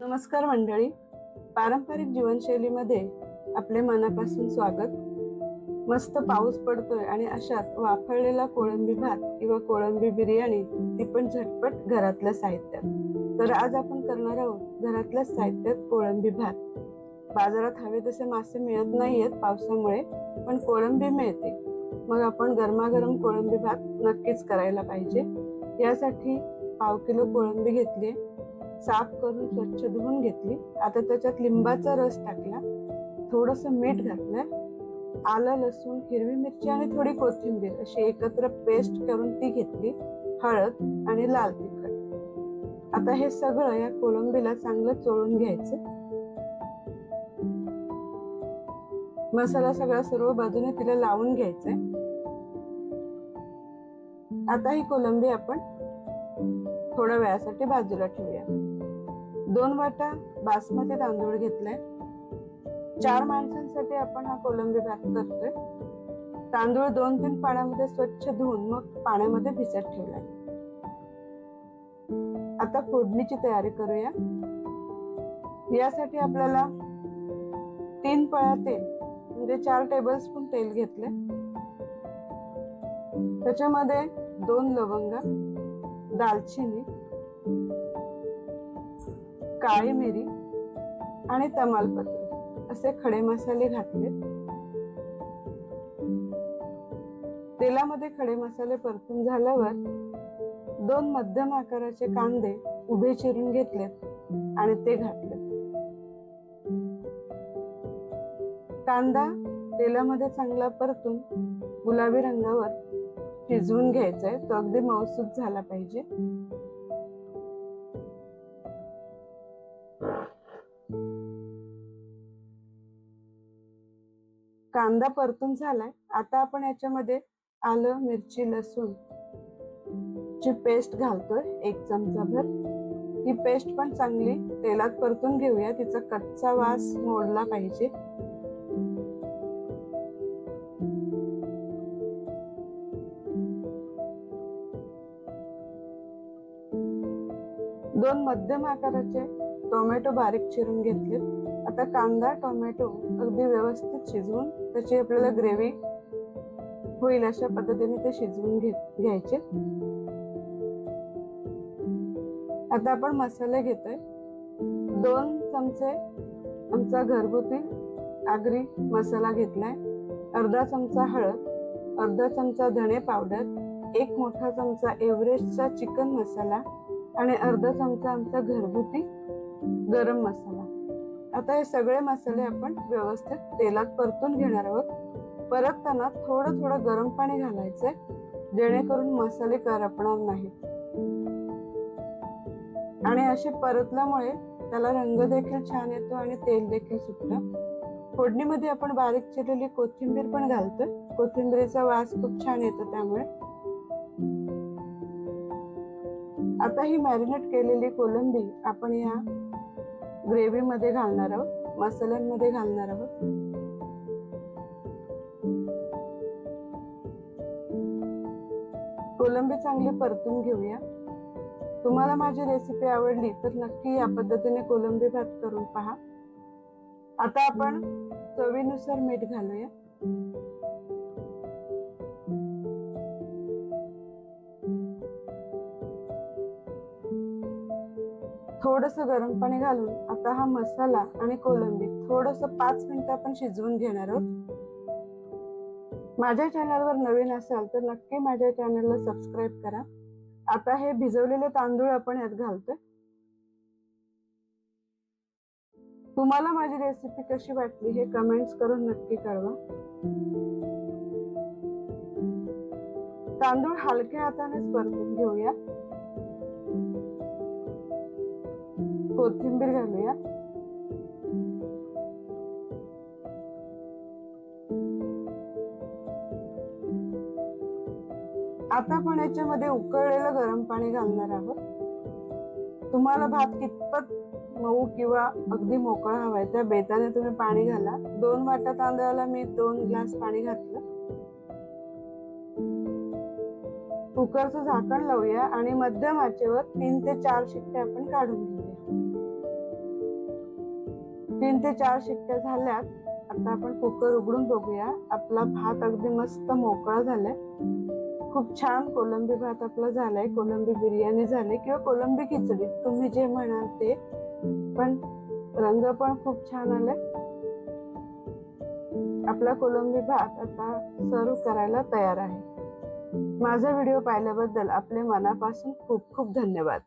नमस्कार मंडळी. पारंपरिक जीवनशैलीमध्ये आपले मनापासून स्वागत. मस्त पाऊस पडतोय आणि अशात वाफळलेला कोळंबी भात किंवा कोळंबी बिर्याणी ती पण झटपट घरातल्या साहित्यात. तर आज आपण करणार आहोत घरातल्या साहित्यात कोळंबी भात. बाजारात हवे तसे मासे मिळत नाहीयेत पावसामुळे पण कोळंबी मिळते. मग आपण गरमागरम कोळंबी भात नक्कीच करायला पाहिजे. यासाठी पाव किलो कोळंबी घेतली साफ करून स्वच्छ धुवून घेतली. आता त्याच्यात लिंबाचा रस टाकला. थोडस मीठ घातलं आलं लसूण हिरवी मिरची आणि थोडी कोथिंबीर अशी एकत्र पेस्ट करून ती घेतली. हळद आणि लाल तिखट. आता हे सगळं या कोलंबीला चांगलं चोळून घ्यायचं. मसाला सगळा सर्व बाजूने तिला लावून घ्यायचंय. आता ही कोलंबी आपण थोड्या वेळासाठी बाजूला ठेवूया. दोन वाटा बासमती तांदूळ घेतलाय. चार माणसांसाठी आपण हा कोलंबी भात करतोय. तांदूळ दोन तीन पाण्यामध्ये स्वच्छ धुवून मग पाण्यामध्ये भिजत ठेवलाय. आता फोडणीची तयारी करूया. यासाठी आपल्याला तीन पळ्या तेल म्हणजे चार टेबल स्पून तेल घेतले त्याच्यामध्ये दोन लवंगा दालचिनी काळी मिरी आणि तमालपत्र असे खडे मसाले घातले. तेलामध्ये खडे मसाले परतून झाल्यावर दोन मध्यम आकाराचे कांदे उभे चिरून घेतलेत आणि ते घातले. कांदा तेलामध्ये चांगला परतून गुलाबी रंगावर शिजवून घ्यायचा आहे तो अगदी मऊसूत झाला पाहिजे. कांदा परतून झालाय. आता आपण याच्यामध्ये आलं मिरची लसूण. ची पेस्ट घालतोय एक चमचा भर ही पेस्ट पण चांगली तेलात परतून घेऊया. तिचा कच्चा वास मोडला पाहिजे. दोन मध्यम आकाराचे टोमॅटो बारीक चिरून घेतले आता कांदा टोमॅटो अगदी व्यवस्थित शिजवून त्याची आपल्याला ग्रेव्ही होईल अशा पद्धतीने ते शिजवून घे घ्यायचे. आता आपण मसाले घेतोय. दोन चमचे आमचा घरगुती आगरी मसाला घेतलाय. अर्धा चमचा हळद अर्धा चमचा धणे पावडर एक मोठा चमचा एव्हरेस्टचा चिकन मसाला आणि अर्धा चमचा आमचा घरगुती गरम मसाला. आता हे सगळे मसाले आपण व्यवस्थित तेलात परतून घेणार आहोत. परतताना थोडं थोडं गरम पाणी घालायचंय जेणेकरून मसाले करपणार नाहीत. आणि असे परतल्यामुळे त्याला रंग देखील छान येतो आणि तेल देखील सुटतं. फोडणीमध्ये आपण बारीक चिरलेली कोथिंबीर पण घालतोय. कोथिंबीरीचा वास खूप छान येतो त्यामुळे. आता ही मॅरिनेट केलेली कोलंबी आपण या ग्रेव्हीमध्ये घालणार आहोत मसाल्यांमध्ये घालणार आहोत. कोलंबी चांगली परतून घेऊया. तुम्हाला माझी रेसिपी आवडली तर नक्की या पद्धतीने कोलंबी भात करून पहा. आता आपण चवीनुसार मीठ घालूया. थोडस गरम पाणी घालून आता हा मसाला आणि कोलंबी थोडस पाच मिनिटं आपण शिजवून घेणार आहोत. माझ्या चॅनलवर नवीन असाल तर नक्की माझ्या चॅनलला सबस्क्राईब करा. आता हे भिजवलेले तांदूळ आपण यात घालतोय. तुम्हाला माझी रेसिपी कशी वाटली हे कमेंट्स करून नक्की कळवा. तांदूळ हलक्या हातानेच परतून घेऊया. कोथिंबीर घालूया. आता आपण याच्यामध्ये उकळलेलं गरम पाणी घालणार आहोत. तुम्हाला भात कितपत मऊ किंवा अगदी मोकळा हवाय त्या बेताने तुम्ही पाणी घाला. दोन वाटा तांदळाला मी दोन ग्लास पाणी घातलं. कुकरचं झाकण लावूया आणि मध्यम आचेवर तीन ते चार शिट्टे आपण काढून घेऊया. तीन ते चार शिट्ट्या झाल्यात. आता आपण कुकर उघडून बघूया. आपला भात अगदी मस्त मोकळा झालाय. खूप छान कोलंबी भात आपला झालाय. कोलंबी बिर्याणी झाली किंवा कोलंबी खिचडी तुम्ही जे म्हणाल ते. पण रंग पण खूप छान आलाय. आपला कोलंबी भात आता सर्व करायला तयार आहे. माझा व्हिडिओ पाहिल्याबद्दल आपले मनापासून खूप खूप धन्यवाद.